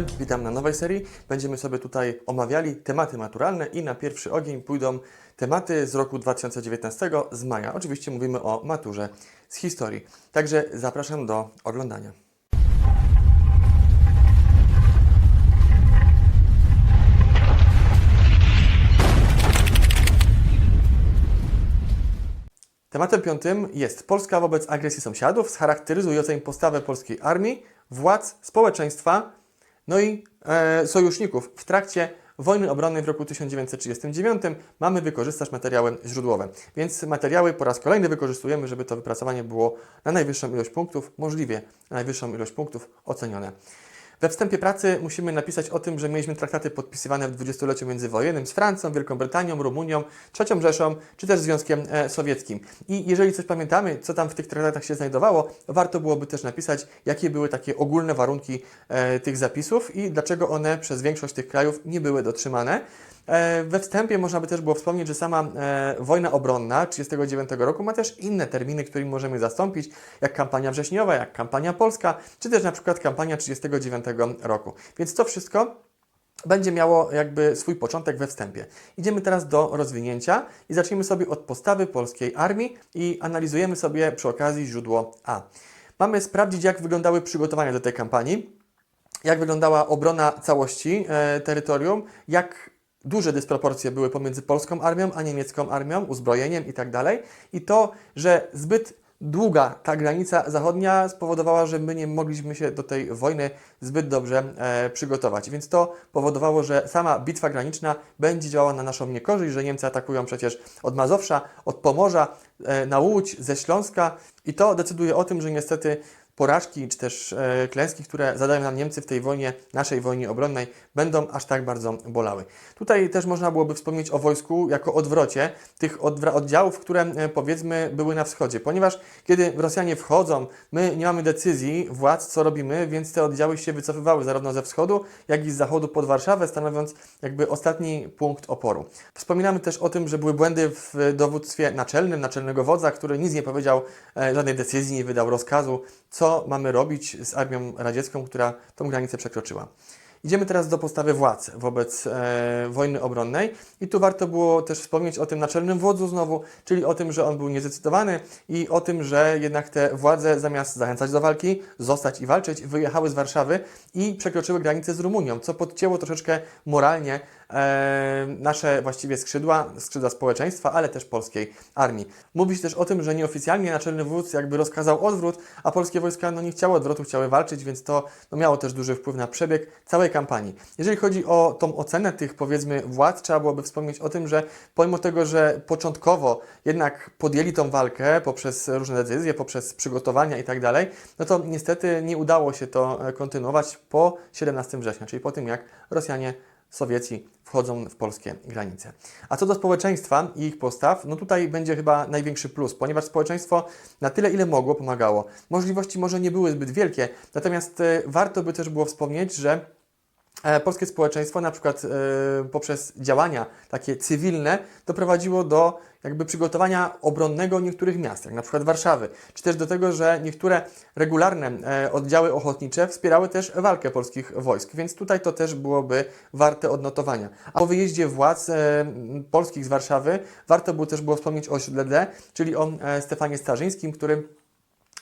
dobry, witam na nowej serii. Będziemy sobie tutaj omawiali tematy maturalne i na pierwszy ogień pójdą tematy z roku 2019 z maja. Oczywiście mówimy o maturze z historii. Także zapraszam do oglądania. Tematem piątym jest Polska wobec agresji sąsiadów, charakteryzującej postawę polskiej armii, władz, społeczeństwa, no i e, sojuszników w trakcie wojny obronnej w roku 1939 mamy wykorzystać materiały źródłowe. Więc materiały po raz kolejny wykorzystujemy, żeby to wypracowanie było na najwyższą ilość punktów, możliwie na najwyższą ilość punktów ocenione. We wstępie pracy musimy napisać o tym, że mieliśmy traktaty podpisywane w dwudziestoleciu międzywojennym z Francją, Wielką Brytanią, Rumunią, Trzecią Rzeszą czy też Związkiem e, Sowieckim. I jeżeli coś pamiętamy, co tam w tych traktatach się znajdowało, warto byłoby też napisać, jakie były takie ogólne warunki e, tych zapisów i dlaczego one przez większość tych krajów nie były dotrzymane. E, We wstępie można by też było wspomnieć, że sama e, wojna obronna 1939 roku ma też inne terminy, którymi możemy zastąpić, jak kampania wrześniowa, jak kampania polska, czy też na przykład kampania 1939 roku. Więc to wszystko będzie miało jakby swój początek we wstępie. Idziemy teraz do rozwinięcia i zacznijmy sobie od postawy polskiej armii i analizujemy sobie przy okazji źródło A. Mamy sprawdzić, jak wyglądały przygotowania do tej kampanii, jak wyglądała obrona całości e, terytorium, jak duże dysproporcje były pomiędzy polską armią a niemiecką armią, uzbrojeniem i tak. I to, że zbyt długa ta granica zachodnia spowodowała, że my nie mogliśmy się do tej wojny zbyt dobrze e, przygotować. Więc to powodowało, że sama bitwa graniczna będzie działała na naszą niekorzyść, że Niemcy atakują przecież od Mazowsza, od Pomorza, e, na Łódź, ze Śląska i to decyduje o tym, że niestety porażki czy też e, klęski, które zadają nam Niemcy w tej wojnie, naszej wojnie obronnej, będą aż tak bardzo bolały. Tutaj też można byłoby wspomnieć o wojsku jako odwrocie tych oddziałów, które e, powiedzmy były na wschodzie, ponieważ kiedy Rosjanie wchodzą, my nie mamy decyzji władz, co robimy, więc te oddziały się wycofywały zarówno ze wschodu, jak i z zachodu pod Warszawę, stanowiąc jakby ostatni punkt oporu. Wspominamy też o tym, że były błędy w dowództwie naczelnym, naczelnego wodza, który nic nie powiedział, e, żadnej decyzji nie wydał rozkazu, co mamy robić z armią radziecką, która tą granicę przekroczyła. Idziemy teraz do postawy władz wobec e, wojny obronnej i tu warto było też wspomnieć o tym naczelnym wodzu znowu, czyli o tym, że on był niezdecydowany i o tym, że jednak te władze zamiast zachęcać do walki, zostać i walczyć, wyjechały z Warszawy i przekroczyły granicę z Rumunią, co podcięło troszeczkę moralnie nasze właściwie skrzydła, skrzydła społeczeństwa, ale też polskiej armii. Mówi się też o tym, że nieoficjalnie naczelny wódz jakby rozkazał odwrót, a polskie wojska no, nie chciały odwrotu, chciały walczyć, więc to no, miało też duży wpływ na przebieg całej kampanii. Jeżeli chodzi o tą ocenę tych powiedzmy władz, trzeba byłoby wspomnieć o tym, że pomimo tego, że początkowo jednak podjęli tą walkę poprzez różne decyzje, poprzez przygotowania i tak dalej, no to niestety nie udało się to e, kontynuować po 17 września, czyli po tym jak Rosjanie Sowieci wchodzą w polskie granice. A co do społeczeństwa i ich postaw, no tutaj będzie chyba największy plus, ponieważ społeczeństwo na tyle, ile mogło, pomagało. Możliwości może nie były zbyt wielkie, natomiast e, warto by też było wspomnieć, że polskie społeczeństwo na przykład e, poprzez działania takie cywilne doprowadziło do jakby przygotowania obronnego niektórych miast, jak na przykład Warszawy, czy też do tego, że niektóre regularne e, oddziały ochotnicze wspierały też walkę polskich wojsk, więc tutaj to też byłoby warte odnotowania. A po wyjeździe władz e, polskich z Warszawy warto było też było wspomnieć o osiedle D, czyli o e, Stefanie Starzyńskim, który e,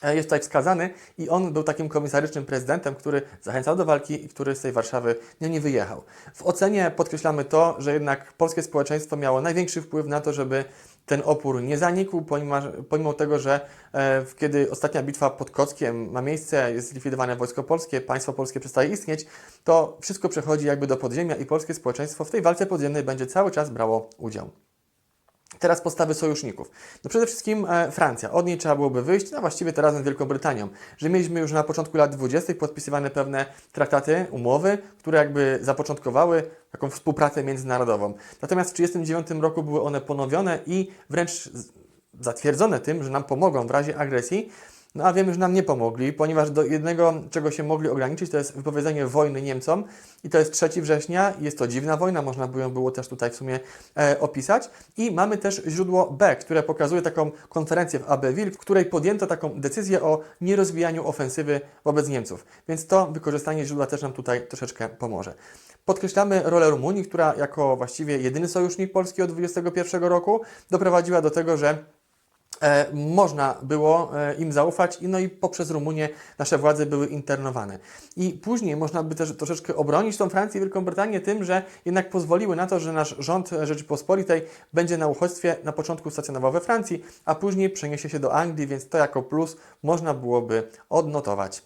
jest tutaj wskazany i on był takim komisarycznym prezydentem, który zachęcał do walki i który z tej Warszawy nie, nie wyjechał. W ocenie podkreślamy to, że jednak polskie społeczeństwo miało największy wpływ na to, żeby ten opór nie zanikł, pomimo, pomimo tego, że e, kiedy ostatnia bitwa pod Kockiem ma miejsce, jest zlikwidowane wojsko polskie, państwo polskie przestaje istnieć, to wszystko przechodzi jakby do podziemia i polskie społeczeństwo w tej walce podziemnej będzie cały czas brało udział. Teraz postawy sojuszników. No przede wszystkim e, Francja. Od niej trzeba byłoby wyjść, no właściwie teraz z Wielką Brytanią. Że mieliśmy już na początku lat 20. podpisywane pewne traktaty, umowy, które jakby zapoczątkowały taką współpracę międzynarodową. Natomiast w 1939 roku były one ponowione i wręcz zatwierdzone tym, że nam pomogą w razie agresji. No a wiemy, że nam nie pomogli, ponieważ do jednego, czego się mogli ograniczyć, to jest wypowiedzenie wojny Niemcom i to jest 3 września, jest to dziwna wojna, można by ją było też tutaj w sumie e, opisać. I mamy też źródło B, które pokazuje taką konferencję w Abbeville, w której podjęto taką decyzję o nierozwijaniu ofensywy wobec Niemców. Więc to wykorzystanie źródła też nam tutaj troszeczkę pomoże. Podkreślamy rolę Rumunii, która jako właściwie jedyny sojusznik Polski od 21 roku doprowadziła do tego, że można było e, im zaufać no i poprzez Rumunię nasze władze były internowane. I później można by też troszeczkę obronić tą Francję i Wielką Brytanię tym, że jednak pozwoliły na to, że nasz rząd Rzeczypospolitej będzie na uchodźstwie na początku stacjonował we Francji, a później przeniesie się do Anglii, więc to jako plus można byłoby odnotować.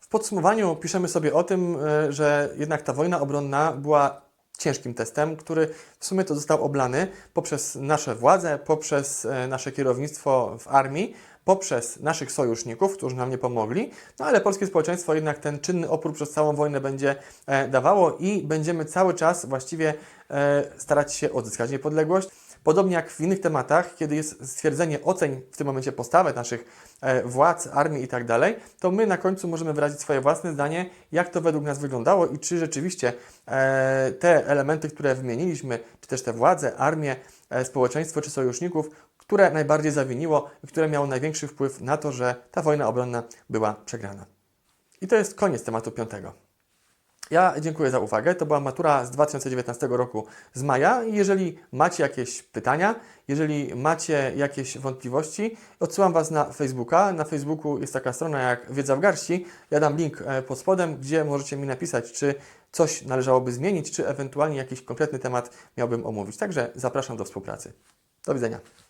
W podsumowaniu piszemy sobie o tym, e, że jednak ta wojna obronna była ciężkim testem, który w sumie to został oblany poprzez nasze władze, poprzez e, nasze kierownictwo w armii, poprzez naszych sojuszników, którzy nam nie pomogli, no ale polskie społeczeństwo jednak ten czynny opór przez całą wojnę będzie e, dawało i będziemy cały czas właściwie e, starać się odzyskać niepodległość. Podobnie jak w innych tematach, kiedy jest stwierdzenie oceń w tym momencie postawę naszych e, władz, armii i tak dalej, to my na końcu możemy wyrazić swoje własne zdanie, jak to według nas wyglądało i czy rzeczywiście e, te elementy, które wymieniliśmy, czy też te władze, armię, e, społeczeństwo czy sojuszników, które najbardziej zawiniło i które miało największy wpływ na to, że ta wojna obronna była przegrana. I to jest koniec tematu piątego. Ja dziękuję za uwagę. To była matura z 2019 roku z maja. Jeżeli macie jakieś pytania, jeżeli macie jakieś wątpliwości, odsyłam Was na Facebooka. Na Facebooku jest taka strona jak Wiedza w garści. Ja dam link e, pod spodem, gdzie możecie mi napisać, czy coś należałoby zmienić, czy ewentualnie jakiś konkretny temat miałbym omówić. Także zapraszam do współpracy. Do widzenia.